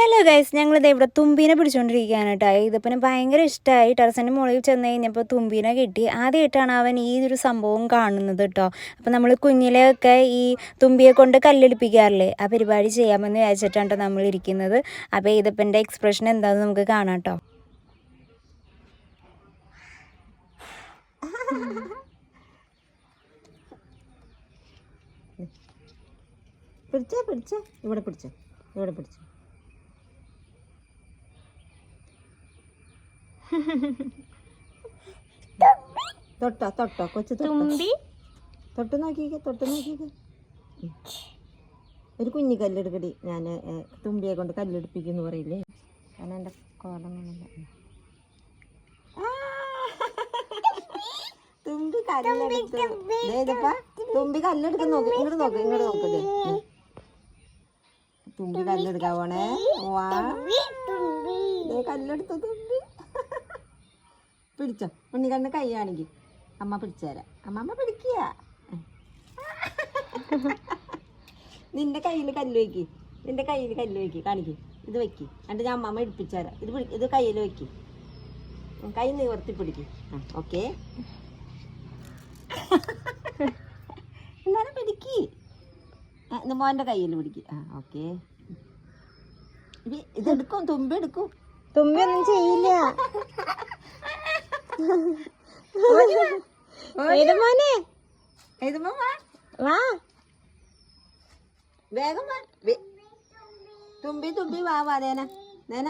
Hello guys ഞങ്ങളിത് ഇവിടെ തുമ്പീനെ പിടിച്ചുകൊണ്ടിരിക്കുകയാണ് കേട്ടോ ഇതിപ്പിന് ഭയങ്കര ഇഷ്ടമായി ടെറസിന്റെ മുകളിൽ ചെന്ന് കഴിഞ്ഞപ്പോൾ തുമ്പീനെ കിട്ടി. ആദ്യമായിട്ടാണ് അവൻ ഈ ഒരു സംഭവം കാണുന്നത് കേട്ടോ അപ്പോൾ നമ്മൾ കുഞ്ഞിലെയൊക്കെ ഈ തുമ്പിയെ കൊണ്ട് കല്ലെടുപ്പിക്കാറില്ലേ? ആ പരിപാടി ചെയ്യാമെന്ന് വിചാരിച്ചിട്ടാണ് ട്ടോ നമ്മൾ ഇരിക്കുന്നത്. അപ്പോൾ ഇതിപ്പന്റെ എക്സ്പ്രഷൻ എന്താണെന്ന് നമുക്ക് കാണാം കേട്ടോ പിടിച്ചേ പിടിച്ചേ. ഇവിടെ പിടിച്ചേ ഇവിടെ പിടിച്ചേ. തൊട്ടോ തൊട്ടോ കൊച്ചു തുമ്പി. തൊട്ട് നോക്കിക്കേ തൊട്ട് നോക്കിക്കേ. ഒരു കുഞ്ഞു കല്ലെടുക്കടി. ഞാൻ തുമ്പിയെ കൊണ്ട് കല്ലെടുപ്പിക്കുന്നു പറയില്ലേ? കാരണം എന്റെ കോലമൊന്നുമില്ല തുമ്പി കല്ലെടുത്ത്. തുമ്പി കല്ലെടുക്കാൻ നോക്ക്. ഇങ്ങോട്ട് നോക്ക് ഇങ്ങോട്ട് നോക്ക് ദേ. ഉം. തുമ്പി കല്ലെടുക്കാൻ പോണേ വാ. ദേ കല്ലെടുത്തു തുമ്പി പിടിച്ചോ. ഉണ്ണിക്കണ്ണ് കൈ കാണിക്ക് അമ്മ പിടിച്ചു തരാം അമ്മമ്മ പിടിക്കുക. നിന്റെ കയ്യിൽ കല്ല് വയ്ക്ക്. നിന്റെ കയ്യിൽ കല്ല് വയ്ക്ക്. കാണിക്ക്. ഇത് വെക്കി എന്നിട്ട് ഞാൻ അമ്മമ്മ എടുപ്പിച്ചു തരാം ഇത് പിടി ഇത് കയ്യിൽ വെക്കി കൈ നിവർത്തി പിടിക്ക്. ഓക്കെ. എന്നാലും പിടിക്ക്. ഇന്ന് മോന്റെ കയ്യിൽ പിടിക്ക്. ആ ഓക്കെ. ഇത് ഇതെടുക്കും തുമ്പെടുക്കും ഒന്നും ചെയ്യില്ല മോനെ എഴുതുമ്പോ വാ വാ വേഗം വാ. തുമ്പി തുമ്പി വാ വാ നേന നേന.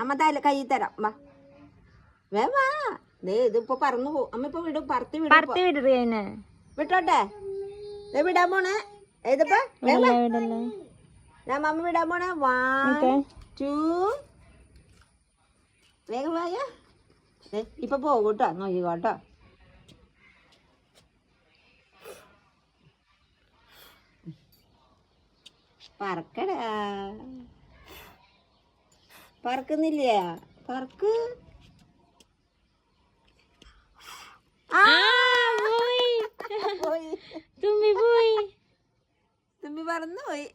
അമ്മ തല കൈ തരാം. വാ. വേ വാ. ദേ ഇതിപ്പോ പറന്നു പോകും അമ്മ ഇപ്പൊ വിടും. പറത്തി വിടും വിട്ടോട്ടെ? വിടാൻ പോണേ. ഏതപ്പാ? വാ. ഞാൻ മമ്മ വിടാൻ പോണേ. വൺ ടു വേഗം വായ ഇപ്പൊ പോകും കേട്ടോ. നോക്കിക്കോട്ടോ പറക്കടാ. പറക്കുന്നില്ല? പറക്ക്. തുമ്പി പോയി. തുമ്പി പറന്നു പോയി.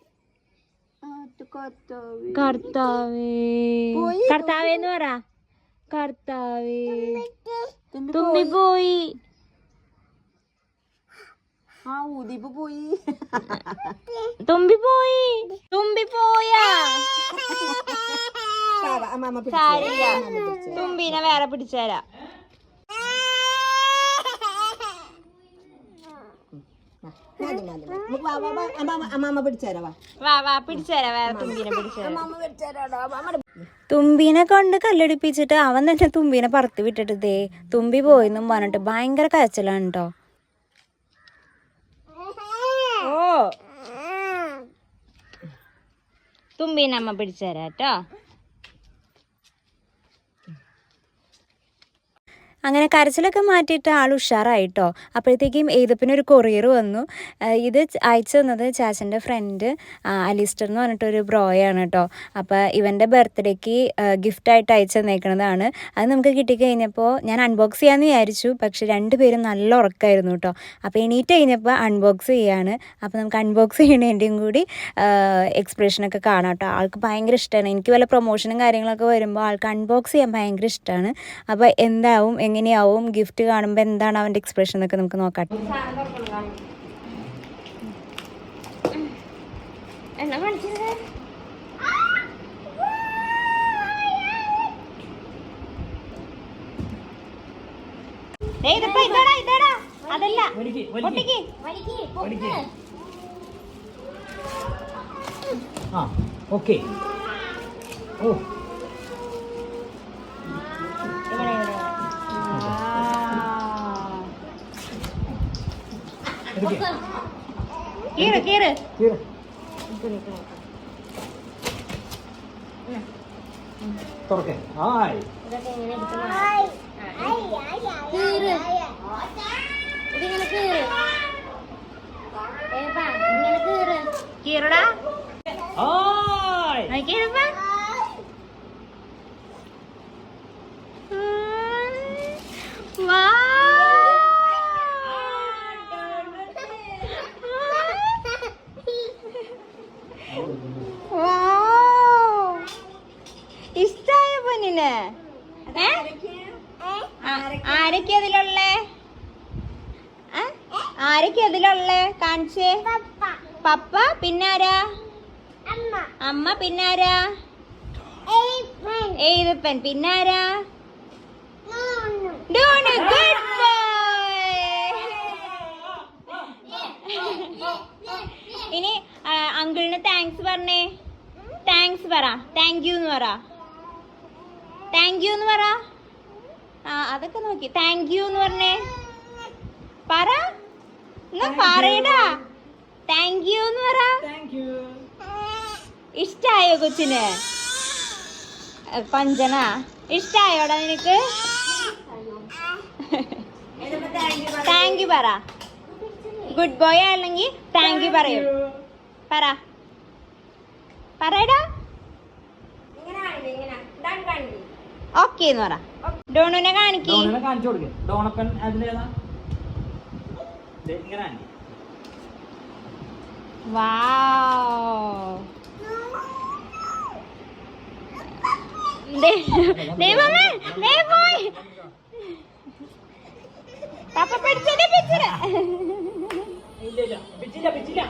ആട്ടുകൊറ്റോവി. കർത്താവേ. എന്ന് പറ. കർത്താവേ. തുമ്പി പോയി ആ ഊതിപ്പ് പോയി. തുമ്പി പോയി തുമ്പി പോയാ സാരില്ല. തുമ്പീനെ വേറെ പിടിച്ചുതരാ വാ, വാ, വാ. വാ തുമ്പീനെ പിടിച്ചു കൊണ്ട് കല്ലടിപ്പിച്ചിട്ട് അവൻ തന്നെ തുമ്പിനെ പറത്തി വിട്ടിട്ട് ദേ തുമ്പി പോയെന്നും പറഞ്ഞിട്ട് ഭയങ്കര കരച്ചിലാണ് കേട്ടോ ഓ തുമ്പീനെ അമ്മ പിടിച്ചുതരാ കേട്ടോ അങ്ങനെ കരച്ചിലൊക്കെ മാറ്റിയിട്ട് ആൾ ഉഷാറായിട്ടോ. അപ്പോഴത്തേക്കും ഒരു കൊറിയർ വന്നു. ഇത് അയച്ചു തന്നത് ചാച്ചന്റെ ഫ്രണ്ട് അലിസ്റ്റർ എന്ന് പറഞ്ഞിട്ടൊരു ബ്രോയാണ് കേട്ടോ അപ്പോൾ ഇവന്റെ ബർത്ത്ഡേക്ക് ഗിഫ്റ്റായിട്ട് അയച്ചു തന്നേക്കണതാണ്. അത് നമുക്ക് കിട്ടിക്കഴിഞ്ഞപ്പോൾ ഞാൻ അൺബോക്സ് ചെയ്യാമെന്ന് വിചാരിച്ചു. പക്ഷെ രണ്ടുപേരും നല്ല ഉറക്കമായിരുന്നു കേട്ടോ അപ്പോൾ എണീറ്റ് കഴിഞ്ഞപ്പോൾ അൺബോക്സ് ചെയ്യാണ്. അപ്പോൾ നമുക്ക് അൺബോക്സ് ചെയ്യണേന്റെയും കൂടി എക്സ്പ്രഷനൊക്കെ കാണാം കേട്ടോ ആൾക്ക് ഭയങ്കര ഇഷ്ടമാണ്. എനിക്ക് വല്ല പ്രൊമോഷനും കാര്യങ്ങളൊക്കെ വരുമ്പോൾ ആൾക്ക് അൺബോക്സ് ചെയ്യാൻ ഭയങ്കര ഇഷ്ടമാണ്. അപ്പോൾ എന്താവും എങ്ങനെയാവും? ഗിഫ്റ്റ് കാണുമ്പോൾ എന്താണ് അവന്റെ എക്സ്പ്രഷൻ എന്നൊക്കെ നമുക്ക് നോക്കാം. അതല്ല. പൊട്ടിക്ക്. ആ ഓക്കെ. ഓ കീറ് കീറ്. കീറ്. തുറക്ക്. ഹായ്. കീറടാ. ഹായ് നോക്കിയപ്പ വാ വാ കൊച്ചിന് ഏ ആരൊക്കെ അതിലുള്ളേ? ഏ? ആരൊക്കെ അതിലുള്ളേ? കാണിച്ചേ. പപ്പ. പിന്നാരാ? അമ്മ. പിന്നാരാ? എഴുതപ്പൻ പിന്നാരാ? ഡോണു ഗുഡ് ഇനി അങ്കിളിന് താങ്ക്സ് പറഞ്ഞേ. താങ്ക്സ് പറ. താങ്ക് യു എന്ന് പറ. താങ്ക് യു എന്ന് പറ. ആ അതൊക്കെ നോക്കി. താങ്ക് യു എന്ന് പറഞ്ഞേ. പറ. എന്നാ പറയടാ. താങ്ക് യു എന്ന് പറ. ഇഷ്ടായോ കൊച്ചിന്? പഞ്ചന? ഇഷ്ടായോടാ നിനക്ക്? താങ്ക് യു പറ. ഗുഡ് ബോയ് അല്ലെങ്കിൽ താങ്ക് യു പറയൂ. പറ. പറയടാ. ഓക്കെ എന്ന് പറ. ഡോണുനെ കാണിക്ക്. ഡോണുനെ കാണിച്ചു കൊടുക്കേ. ഡോണപ്പൻ അതിലേതാ ഇങ്ങനെ കാണിക്ക്. വാവ്. ദേ- പോയി. പാപ്പ ഇല്ല പിച്ചില്ല പിടിച്ചില്ല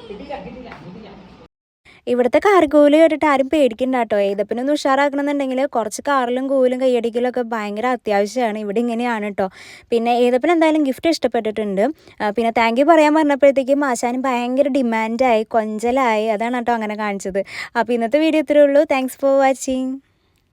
കിട്ടില്ല കിട്ടില്ല കിട്ടില്ല ഇവിടുത്തെ കാർ കൂലി കേട്ടിട്ട് ആരും പേടിക്കണ്ട കേട്ടോ ഏതപ്പിനൊന്ന് ഉഷാറാക്കണമെന്നുണ്ടെങ്കിൽ കുറച്ച് കാറിലും കൂലും കൈയടിക്കലും ഒക്കെ ഭയങ്കര അത്യാവശ്യമാണ്. ഇവിടെ ഇങ്ങനെയാണ് കേട്ടോ പിന്നെ ഏതപ്പിന് എന്തായാലും ഗിഫ്റ്റ് ഇഷ്ടപ്പെട്ടിട്ടുണ്ട്. പിന്നെ താങ്ക് യു പറയാൻ പറഞ്ഞപ്പോഴത്തേക്കും ആശാനും ഭയങ്കര ഡിമാൻഡായി കൊഞ്ചലായി. അതാണ് കേട്ടോ അങ്ങനെ കാണിച്ചത്. അപ്പോൾ ഇന്നത്തെ വീഡിയോ ഇത്രയേ ഉള്ളൂ. Thanks for watching